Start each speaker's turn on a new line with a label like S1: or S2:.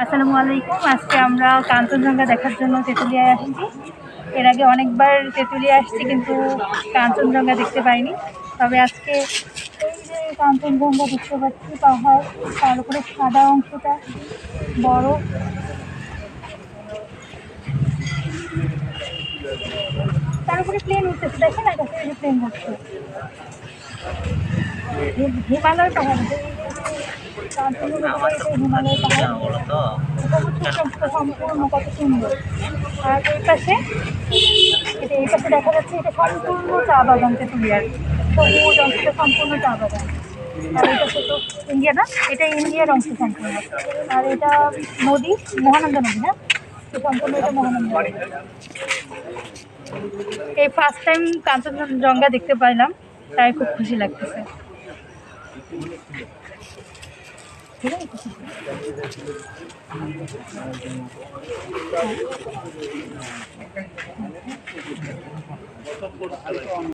S1: আসসালামু আলাইকুম। আজকে আমরা কাঞ্চনজঙ্ঘা দেখার জন্য তেঁতুলিয়ায় আসছি। এর আগে অনেকবার তেঁতুলিয়া আসছি, কিন্তু কাঞ্চনজঙ্ঘা দেখতে পাইনি। তবে আজকে এই যে কাঞ্চনজঙ্ঘা দেখতে পাচ্ছি, পাহাড়, তার উপরে সাদা অংশটা, বড়। তার উপরে প্লেন উঠতেছে, দেখেন কাছে প্লেন উঠছে। হিমালয় পাহাড় সম্পূর্ণ সুন্দর আর এটা এই দেখা যাচ্ছে এটা সম্পূর্ণ চা অংশটা সম্পূর্ণ চা ইন্ডিয়া না এটা ইন্ডিয়ার অংশ সম্পূর্ণ আর এটা নদী মহানন্দা নদী না সম্পূর্ণ এই ফার্স্ট টাইম কাঞ্চনজঙ্ঘা দেখতে পাইলাম, তাই খুব খুশি লাগতেছে। ঠিক আছে